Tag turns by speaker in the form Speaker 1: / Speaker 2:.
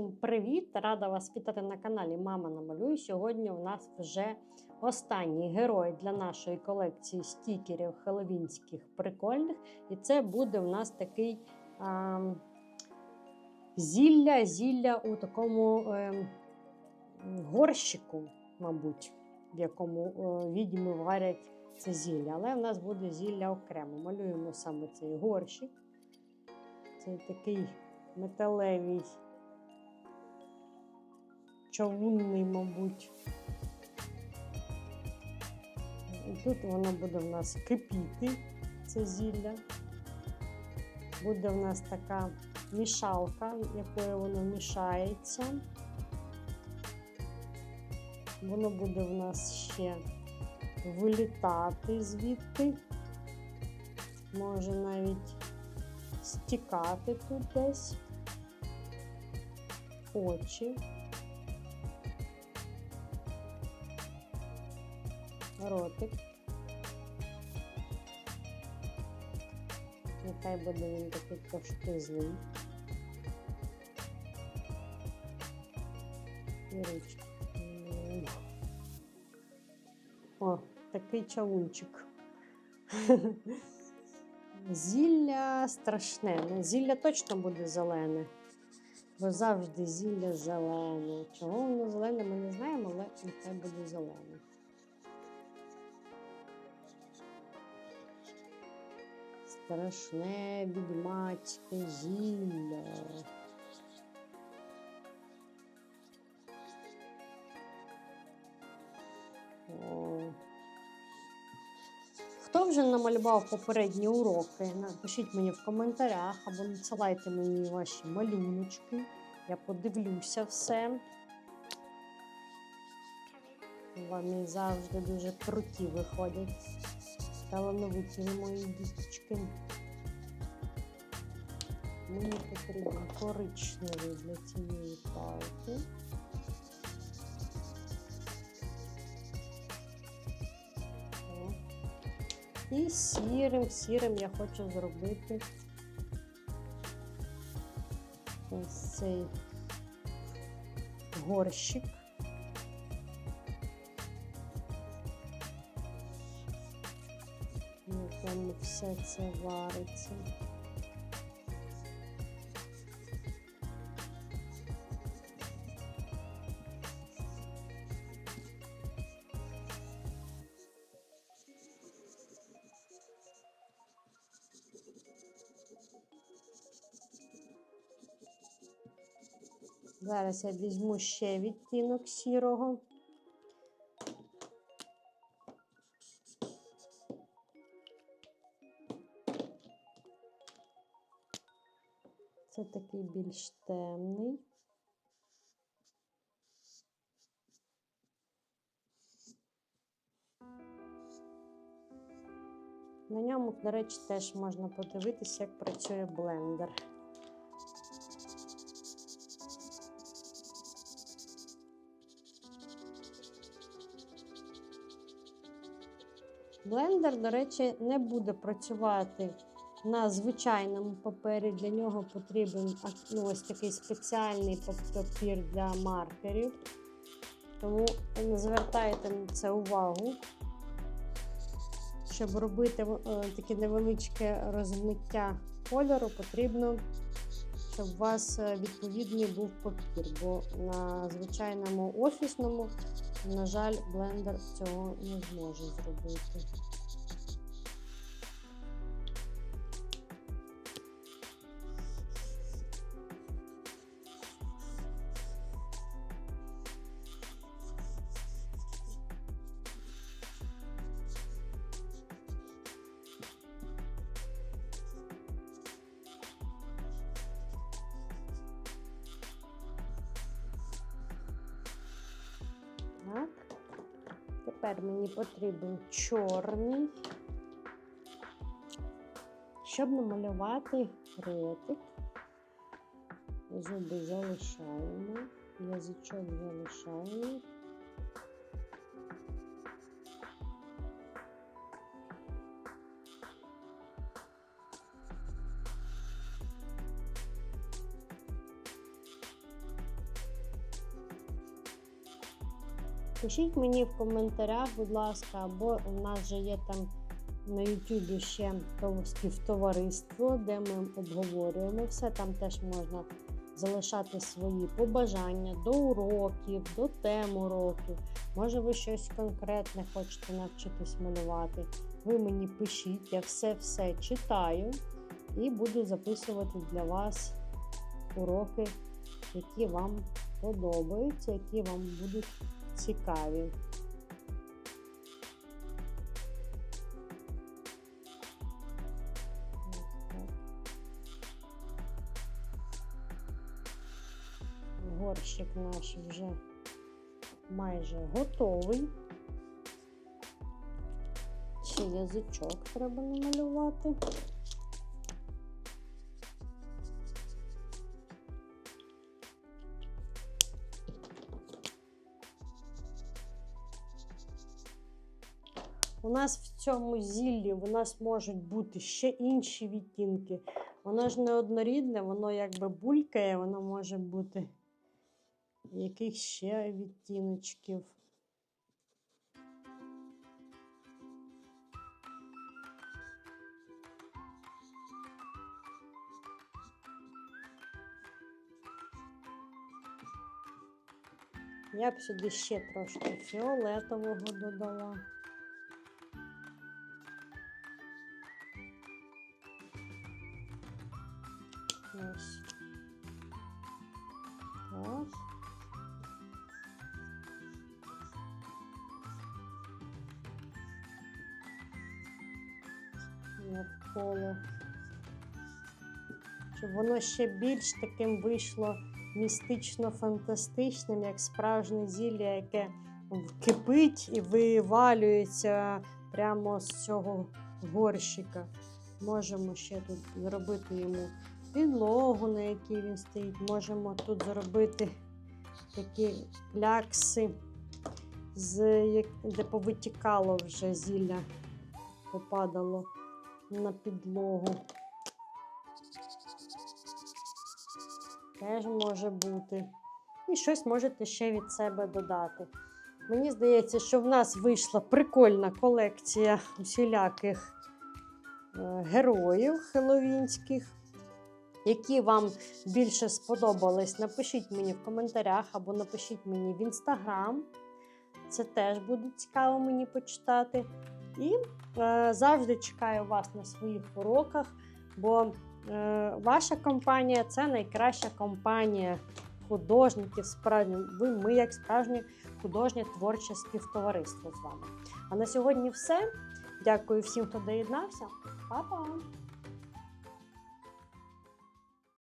Speaker 1: Всім привіт! Рада вас вітати на каналі Мама намалює. Сьогодні у нас вже останній герой для нашої колекції стікерів хеловінських прикольних. І це буде у нас такий а, зілля, зілля у такому е, горщику, мабуть, в якому е, відьми варять це зілля. Але в нас буде зілля окремо. Малюємо саме цей горщик. Цей такий металевий, човунний, мабуть. І тут воно буде в нас кипіти, це зілля. Буде в нас така мішалка, якою воно мішається. Воно буде в нас ще вилітати звідти. Може навіть стікати тут десь очі. Ротик. Нехай буде він такий трошки злий. І ручки. О, такий чавунчик. Зілля страшне. Ну, Зілля точно буде зелене. Бо завжди зілля зелене. Чого воно зелене, ми не знаємо, але нехай буде зелене. Страшне відьмацьке зілля. Хто вже намалював попередні уроки? Напишіть мені в коментарях або надсилайте мені ваші малюночки. Я подивлюся все. Вони завжди дуже круті виходять. Талановиті мої діточки. Мені потрібен коричневий для цієї палки. І сірим, сірим я хочу зробити ось цей горщик. Якому все це вариться. Зараз я візьму ще відтінок сірого. Такий більш темний. На ньому, до речі, теж можна подивитися, як працює блендер. Блендер, до речі, не буде працювати на звичайному папері. Для нього потрібен ну, ось такий спеціальний папір для маркерів. Тому не звертайте на це увагу. Щоб робити е, таке невеличке розмиття кольору, потрібно, щоб у вас е, відповідний був папір, бо на звичайному офісному, на жаль, блендер цього не зможе зробити. Тепер мені потрібен чорний, щоб намалювати ротик. Зуби залишаємо, язичок залишаємо. Пишіть мені в коментарях, будь ласка, або у нас же є там на Ютубі ще співтовариство, де ми обговорюємо все. Там теж можна залишати свої побажання до уроків, до тем уроків. Може, ви щось конкретне хочете навчитись малювати. Ви мені пишіть, я все-все читаю і буду записувати для вас уроки, які вам подобаються, які вам будуть цікаві. Горщик наш вже майже готовий. Ще язичок треба намалювати. У нас в цьому зіллі у нас можуть бути ще інші відтінки. Воно ж не однорідне, воно якби булькає, воно може бути яких ще відтіночків. Я б сюди ще трошки фіолетового додала. Ось. Так. Навколо. Щоб воно ще більш таким вийшло містично-фантастичним, як справжнє зілля, яке кипить і вивалюється прямо з цього горщика. Можемо ще тут зробити йому підлогу, на якій він стоїть. Можемо тут зробити такі клякси, де повитікало вже зілля, попадало на підлогу. Теж може бути. І щось можете ще від себе додати. Мені здається, що в нас вийшла прикольна колекція усіляких е, героїв хеловінських. Які вам більше сподобались, напишіть мені в коментарях або напишіть мені в інстаграм. Це теж буде цікаво мені почитати. І е, завжди чекаю вас на своїх уроках, бо е, ваша компанія це найкраща компанія художників. Справжні. Ви, ми, як справжнє художнє творче співтовариство з вами. А на сьогодні все. Дякую всім, хто доєднався. Па-па!